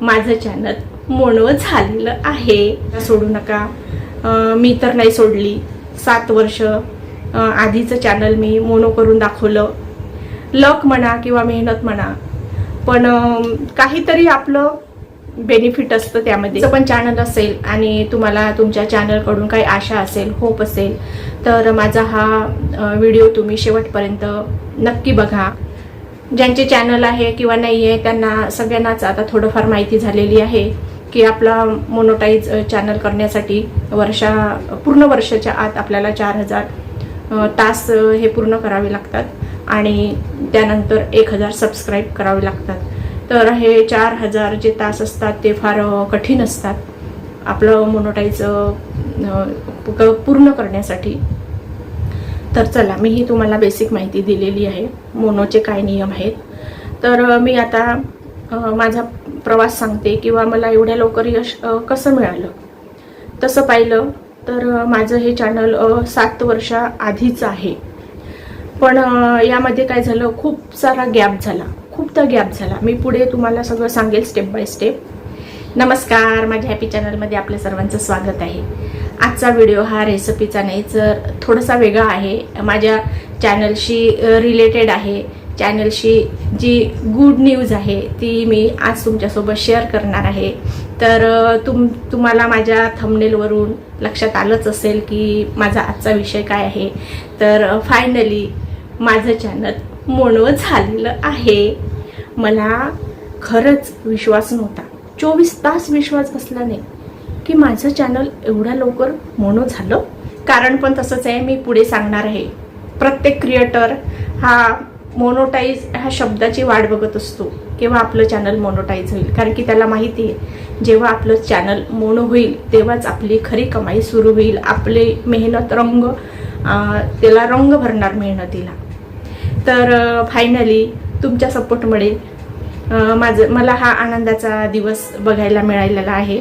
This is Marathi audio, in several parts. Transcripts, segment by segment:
माझं चॅनल मोनो झालेलं आहे. सोडू नका. मी तर नाही सोडली. सात वर्ष आधीचं चॅनल मी मोनो करून दाखवलं. लक म्हणा किंवा मेहनत म्हणा. पण काहीतरी आपलं बेनिफिट असतं त्यामध्ये. पण चॅनल असेल आणि तुम्हाला तुमच्या चॅनलकडून काही आशा असेल होप असेल तर माझा हा व्हिडिओ तुम्ही शेवटपर्यंत नक्की बघा. ज्यांचे चॅनल आहे किंवा नाही आहे त्यांना सगळ्यांनाच आता थोडंफार माहिती झालेली आहे की आपला मोनोटाईज चॅनल करण्यासाठी वर्षा पूर्ण वर्षाच्या आत आपल्याला चार हजार तास हे पूर्ण करावे लागतात आणि त्यानंतर एक हजार सबस्क्राईब करावे लागतात. तर हे चार हजार जे तास असतात ते फार कठीण असतात. आपलं मोनोटाईज पूर्ण करण्यासाठी. तर चला मी ही तुम्हाला बेसिक माहिती दिलेली आहे. मोनोचे काय नियम आहेत? तर मी आता माझा प्रवास सांगते किंवा मला एवढ्या लवकर यश कसं मिळालं? तसं पाहिलं तर माझं हे चॅनल सात वर्षाआधीच आहे. पण यामध्ये काय झालं? खूप सारा गॅप झाला. खूपदा गॅप झाला. मी पुढे तुम्हाला सगळं सांगेल स्टेप बाय स्टेप नमस्कार माझ्या हॅपी चॅनलमध्ये आपल्या सर्वांचं स्वागत आहे. आजचा व्हिडिओ हा रेसिपीचा नाही तर थोडासा वेगळा आहे. माझ्या चॅनलशी रिलेटेड आहे. चॅनलशी जी गुड न्यूज आहे ती मी आज तुमच्यासोबत शेअर करणार आहे. तर तुम तुम्हाला माझ्या थंबनेलवरून लक्षात आलंच असेल की माझा आजचा विषय काय आहे. तर फायनली माझं चॅनल मोनो झालेलं आहे. मला खरंच विश्वास नव्हता. चोवीस तास विश्वास बसला नाही की माझं चॅनल एवढ्या लवकर मोनो झालं. कारण पण तसंच आहे मी पुढे सांगणार आहे. प्रत्येक क्रिएटर हा मोनोटाईज ह्या शब्दाची वाट बघत असतो केव्हा आपलं चॅनल मोनोटाईज होईल. कारण की त्याला माहिती आहे जेव्हा आपलं चॅनल मोनो होईल तेव्हाच आपली खरी कमाई सुरू होईल. आपले मेहनत रंग त्याला रंग भरणार मेहनतीला. तर फायनली तुमच्या सपोर्टमुळे माझं मला हा आनंदाचा दिवस बघायला मिळालेला आहे.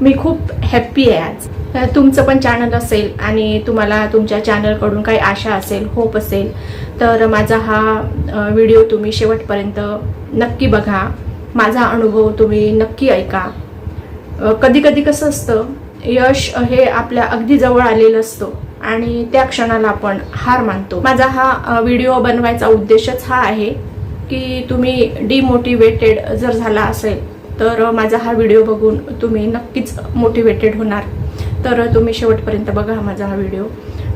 मी खूप हॅप्पी आहे आज. तुमचं पण चॅनल असेल आणि तुम्हाला तुमच्या चॅनलकडून काही आशा असेल होप असेल तर माझा हा व्हिडिओ तुम्ही शेवटपर्यंत नक्की बघा. माझा अनुभव तुम्ही नक्की ऐका. कधी कधी कसं असतं यश हे आपल्या अगदी जवळ आलेलं असतं आणि त्या क्षणाला आपण हार मानतो. माझा हा व्हिडिओ बनवायचा उद्देशच हा आहे की तुम्ही डिमोटिवेटेड जर झाला असेल तर माझा हा व्हिडिओ बघून तुम्ही नक्कीच मोटिवेटेड होणार. तर तुम्ही शेवटपर्यंत बघा माझा हा व्हिडिओ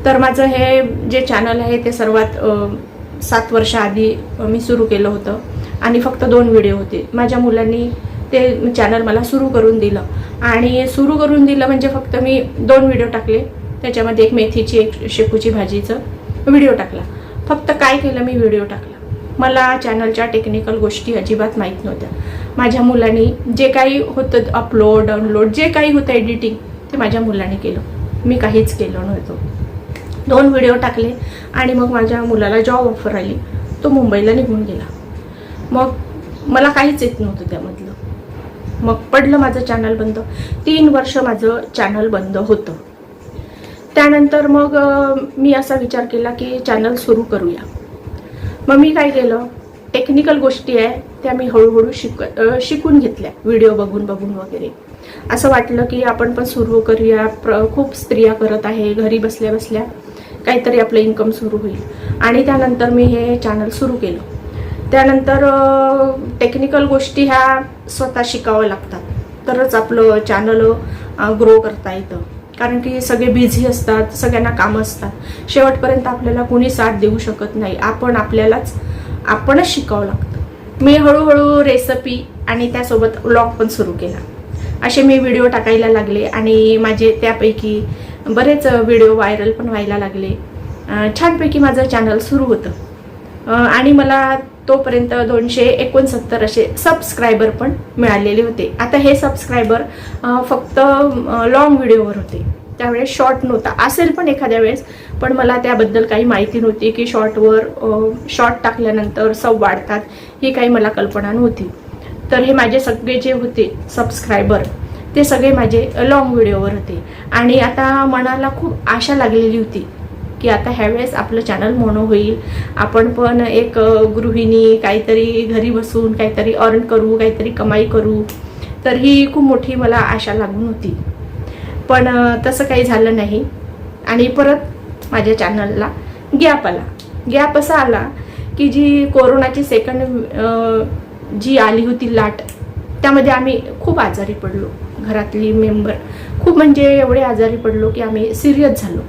तर माझं हे जे चॅनल आहे ते सर्वात सात वर्षाआधी मी सुरू केलं होतं. आणि फक्त दोन व्हिडिओ होते. माझ्या मुलांनी ते चॅनल मला सुरू करून दिलं. आणि सुरू करून दिलं म्हणजे फक्त मी दोन व्हिडिओ टाकले. त्याच्यामध्ये एक मेथीची एक शेपूची भाजीचं व्हिडिओ टाकला. फक्त काय केलं मी व्हिडिओ टाकला? मला चॅनलच्या टेक्निकल गोष्टी अजिबात माहीत नव्हत्या. माझ्या मुलांनी जे काही होतं अपलोड डाउनलोड जे काही होतं एडिटिंग ते माझ्या मुलाने केलं. मी काहीच केलं नव्हतं. दोन व्हिडिओ टाकले आणि मग माझ्या मुलाला जॉब ऑफर आली. तो मुंबईला निघून गेला. मग मला काहीच येत नव्हतं त्यामधलं. मग पडलं माझं चॅनल बंद. तीन वर्ष माझं चॅनल बंद होतं. त्यानंतर मग मी असा विचार केला की चॅनल सुरू करूया. मग मी काय केलं? टेक्निकल गोष्टी आहे त्या मी हळूहळू शिक शिकून घेतल्या व्हिडिओ बघून बघून वगैरे. असं वाटलं की आपण पण सुरू करूया. प्र खूप स्त्रिया करत आहे घरी बसल्या बसल्या काहीतरी आपलं इन्कम सुरू होईल. आणि त्यानंतर मी हे चॅनल सुरू केलं. त्यानंतर टेक्निकल गोष्टी ह्या स्वतः शिकावं लागतात. तरच आपलं चॅनल ग्रो करता येतं. कारण की सगळे बिझी असतात सगळ्यांना कामं असतात. शेवटपर्यंत आपल्याला कोणी साथ देऊ शकत नाही. आपण आपल्यालाच आपणच शिकावं लागतं. मी हळूहळू रेसिपी आणि त्यासोबत व्लॉग पण सुरू केला. असे मी व्हिडिओ टाकायला लागले आणि माझे त्यापैकी बरेच व्हिडिओ व्हायरल पण व्हायला लागले. छानपैकी माझं चॅनल सुरू होतं. आणि मला तोपर्यंत दोनशे एकोणसत्तर असे सबस्क्रायबर पण मिळालेले होते. आता हे सबस्क्रायबर फक्त लॉंग व्हिडिओवर होते. त्यावेळेस शॉर्ट नव्हता. असेल पण एखाद्या वेळेस. पण मला त्याबद्दल काही माहिती नव्हती की शॉर्टवर शॉर्ट टाकल्यानंतर सब वाढतात ही काही मला कल्पना नव्हती. तर हे माझे सगळे जे होते सबस्क्रायबर ते सगळे माझे लॉंग व्हिडिओवर होते. आणि आता मनाला खूप आशा लागलेली होती की आता ह्यावेळेस आपलं चॅनल मोनो होईल. आपण पण एक गृहिणी काहीतरी घरी बसून काहीतरी अर्न करू काहीतरी कमाई करू. तर ही खूप मोठी मला आशा लागून होती. पण तसं काही झालं नाही. आणि परत माझ्या चॅनलला गॅप आला. गॅप असा आला की जी कोरोनाची सेकंड जी आली होती लाट त्यामध्ये आम्ही खूप आजारी पडलो. घरातली मेंबर खूप म्हणजे एवढे आजारी पडलो की आम्ही सिरियस झालो.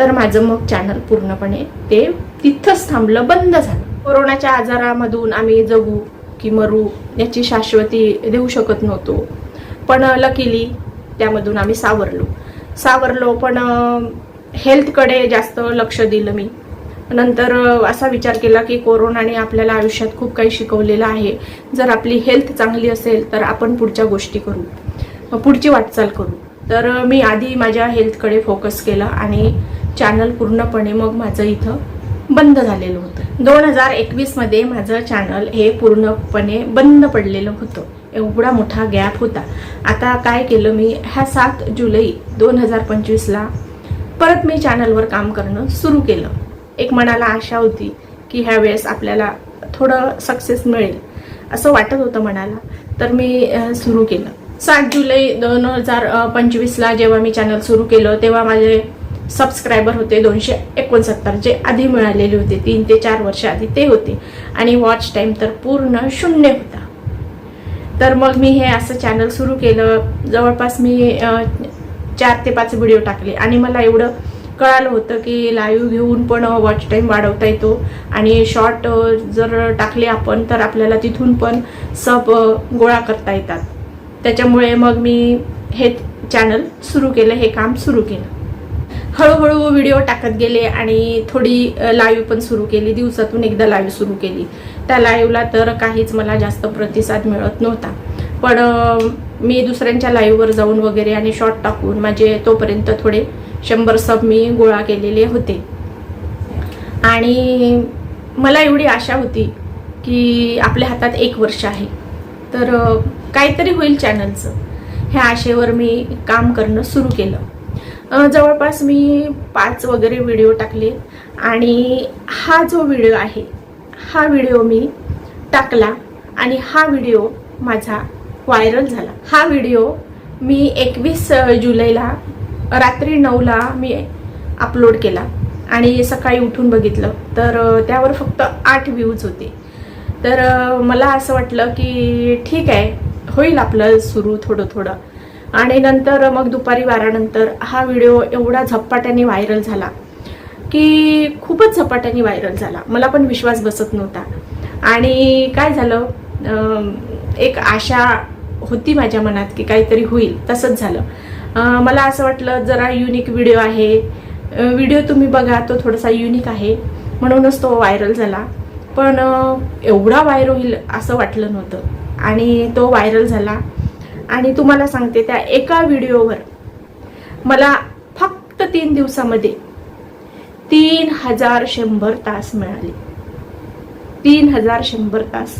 तर माझं मग चॅनल पूर्णपणे ते तिथंच थांबलं बंद झालं. कोरोनाच्या आजारामधून आम्ही जगू की मरू याची शाश्वती देऊ शकत नव्हतो. पण लकीली त्यामधून आम्ही सावरलो. सावरलो पण हेल्थकडे जास्त लक्ष दिलं मी. नंतर असा विचार केला की कोरोनाने आपल्याला आयुष्यात खूप काही शिकवलेलं आहे. जर आपली हेल्थ चांगली असेल तर आपण पुढच्या गोष्टी करू. पुढची वाटचाल करू. तर मी आधी माझ्या हेल्थकडे फोकस केला आणि चॅनल पूर्णपणे मग माझं इथं बंद झालेलं होतं. दोन हजार एकवीसमध्ये माझं चॅनल हे पूर्णपणे बंद पडलेलं होतं. एवढा मोठा गॅप होता. आता काय केलं मी? ह्या सात जुलै दोन हजार पंचवीसला परत मी चॅनलवर काम करणं सुरू केलं. एक मनाला आशा होती की ह्या वेळेस आपल्याला थोडं सक्सेस मिळेल. असं वाटत होतं मनाला. तर मी सुरू केलं. सात जुलै दोन हजार पंचवीसला जेव्हा मी चॅनल सुरू केलं तेव्हा माझे सबस्क्रायबर होते दोनशे एकोणसत्तर जे आधी मिळालेले होते तीन ते चार वर्ष आधी ते होते. आणि वॉच टाईम तर पूर्ण शून्य होता. तर मग मी हे असं चॅनल सुरू केलं. जवळपास मी चार ते पाच व्हिडिओ टाकले. आणि मला एवढं कळालं होतं की लाईव्ह घेऊन पण वॉच टाईम वाढवता येतो. आणि शॉर्ट जर टाकले आपण तर आपल्याला तिथून पण सब गोळा करता येतात. त्याच्यामुळे मग मी हे चॅनल सुरू केलं हे काम सुरू केलं. हळूहळू व्हिडिओ टाकत गेले आणि थोडी लाईव्ह पण सुरू केली. दिवसातून एकदा लाईव्ह सुरू केली. त्या लाईव्हला तर काहीच मला जास्त प्रतिसाद मिळत नव्हता. पण मी दुसऱ्यांच्या लाईव्हवर जाऊन वगैरे आणि शॉर्ट टाकून माझे तोपर्यंत थोडे शंभर सब मी गोळा केलेले होते. आणि मला एवढी आशा होती की आपल्या हातात एक वर्ष आहे. तर काहीतरी होईल चॅनलचं ह्या आशेवर मी काम करणं सुरू केलं. जवळपास मी पाच वगैरे व्हिडिओ टाकले. आणि हा जो व्हिडिओ आहे हा व्हिडिओ मी टाकला आणि हा व्हिडिओ माझा व्हायरल झाला. हा व्हिडिओ मी एकवीस जुलैला रात्री नऊला मी अपलोड केला आणि सकाळी उठून बघितलं. तर त्यावर फक्त आठ व्ह्यूज होते. तर मला असं वाटलं की ठीक आहे होईल आपलं सुरू थोडं थोडं आणि नंतर मग दुपारी बारानंतर हा व्हिडिओ एवढा झपाट्याने व्हायरल झाला की खूपच झपाट्याने व्हायरल झाला. मला पण विश्वास बसत नव्हता. आणि काय झालं? एक आशा होती माझ्या मनात की काहीतरी होईल. तसंच झालं. मला असं वाटलं जरा युनिक व्हिडिओ आहे. व्हिडिओ तुम्ही बघा तो थोडासा युनिक आहे. म्हणूनच तो व्हायरल झाला. पण एवढा व्हायरल होईल असं वाटलं नव्हतं. आणि तो व्हायरल झाला. आणि तुम्हाला सांगते त्या एका व्हिडिओवर मला फक्त तीन दिवसामध्ये तीन हजार शंभर तास मिळाले. तीन हजार शंभर तास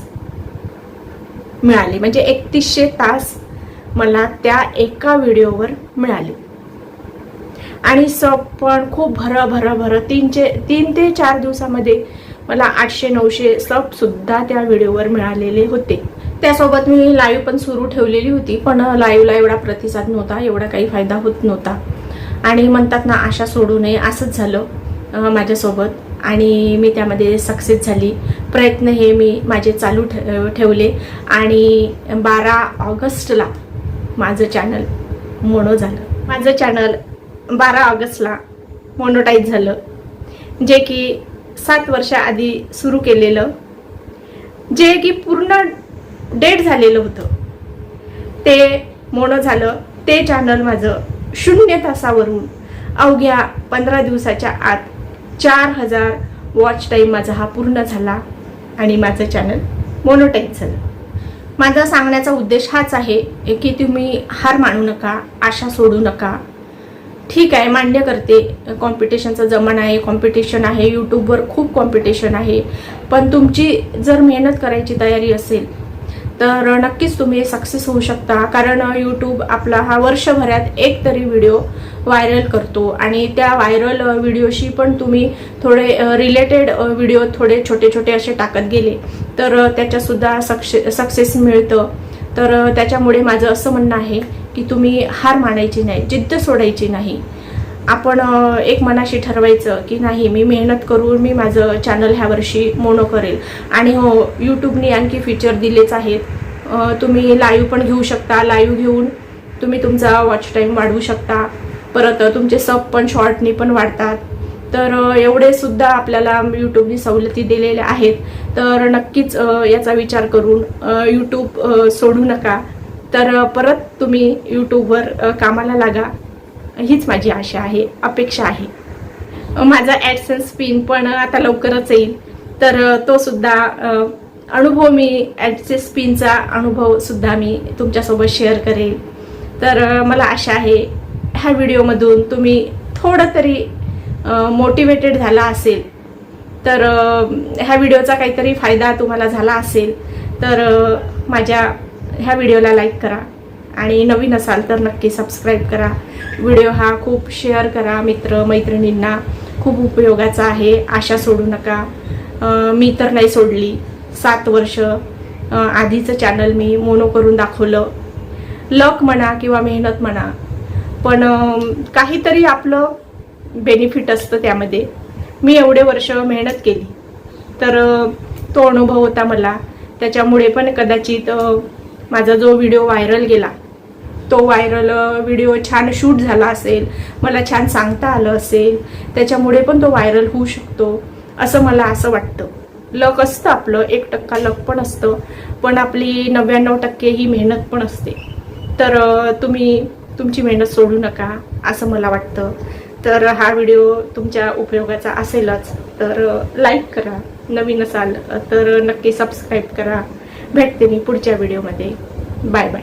मिळाले. म्हणजे एकतीसशे तास मला त्या एका व्हिडिओवर मिळाले. आणि सब पण खूप भर भर भर तीनचे तीन ते चार दिवसामध्ये मला आठशे नऊशे सबसुद्धा त्या व्हिडिओवर मिळालेले होते. त्यासोबत मी लाईव्ह पण सुरू ठेवलेली होती पण लाईव्हला एवढा प्रतिसाद नव्हता एवढा काही फायदा होत नव्हता. आणि म्हणतात ना आशा सोडू नये असंच झालं माझ्यासोबत. आणि मी त्यामध्ये सक्सेस झाली. प्रयत्न हे मी माझे चालू ठे ठेवले. आणि बारा ऑगस्टला माझं चॅनल मोनो झालं. माझं चॅनल बारा ऑगस्टला मोनोटाईज झालं. जे की सात वर्षाआधी सुरू केलेलं. जे की पूर्ण डेट झालेलं होतं. ते मोनो झालं. ते चॅनल माझं शून्य तासावरून अवघ्या पंधरा दिवसाच्या आत चार हजार वॉच टाईम माझा हा पूर्ण झाला आणि माझं चॅनल मोनोटाईज झालं. माझा सांगण्याचा उद्देश हाच आहे की तुम्ही हार मानू नका आशा सोडू नका. ठीक आहे मान्य करते. कॉम्पिटिशनचा जमाना आहे कॉम्पिटिशन आहे यूट्यूबवर खूप कॉम्पिटिशन आहे. पण तुमची जर मेहनत करायची तयारी असेल तर नक्कीच तुम्ही सक्सेस होऊ शकता. कारण यूट्यूब आपला हा वर्षभरात एक तरी व्हिडिओ व्हायरल करतो. आणि त्या व्हायरल व्हिडिओशी पण तुम्ही थोडे रिलेटेड व्हिडिओ थोडे छोटे छोटे असे टाकत गेले तर त्याच्यासुद्धा सक्से सक्सेस मिळतं. तर त्याच्यामुळे माझं असं म्हणणं आहे की तुम्ही हार मानायची नाही जिद्द सोडायची नाही. आपण एक मनाशी ठरवायचं की नाही मी मेहनत करून मी माझं चॅनल ह्या वर्षी मोनो करेल. आणि हो यूट्यूबनी आणखी फीचर दिलेच आहेत. तुम्ही लाईव्ह पण घेऊ शकता. लाईव्ह घेऊन तुम्ही तुमचा वॉच टाईम वाढवू शकता. परत तुमचे सब पण शॉर्टनी पण वाढतात. तर एवढे सुद्धा आपल्याला यूट्यूबनी सवलती दिलेल्या आहेत. तर नक्कीच याचा विचार करून यूट्यूब सोडू नका. तर परत तुम्ही यूट्यूबवर कामाला लागा. हीच माझी आशा आहे अपेक्षा आहे. माझा ॲडसन्स पिन पण आता लवकरच येईल. तर तो सुद्धा अनुभव मी ॲडसेस पिनचा अनुभव सुद्धा मी तुमच्यासोबत शेअर करेल. तर मला आशा आहे ह्या व्हिडिओमधून तुम्ही थोडं तरी मोटिवेटेड झाला असेल. तर ह्या व्हिडिओचा काहीतरी फायदा तुम्हाला झाला असेल. तर माझ्या ह्या व्हिडिओला लाईक करा. आणि नवीन असाल तर नक्की सबस्क्राईब करा. व्हिडिओ हा खूप शेअर करा मित्र मैत्रिणींना. खूप उपयोगाचा आहे. आशा सोडू नका. मी तर नाही सोडली. सात वर्ष आधीचं चॅनल मी मोनो करून दाखवलं. लक म्हणा किंवा मेहनत म्हणा. पण काहीतरी आपलं बेनिफिट असतं त्यामध्ये. मी एवढे वर्ष मेहनत केली. तर तो अनुभव होता मला. त्याच्यामुळे पण कदाचित माझा जो व्हिडिओ व्हायरल गेला तो व्हायरल व्हिडिओ छान शूट झाला असेल मला छान सांगता आलं असेल त्याच्यामुळे पण तो व्हायरल होऊ शकतो असं मला असं वाटतं. लक असतं आपलं एक टक्का लक पण असतं पण आपली नव्याण्णव टक्के ही मेहनत पण असते. तर तुम्ही तुमची मेहनत सोडू नका असं मला वाटतं. तर हा व्हिडिओ तुमच्या उपयोगाचा असेलच. तर लाईक करा. नवीन असाल तर नक्की सबस्क्राईब करा. भेटते मी पुढच्या व्हिडिओमध्ये बाय बाय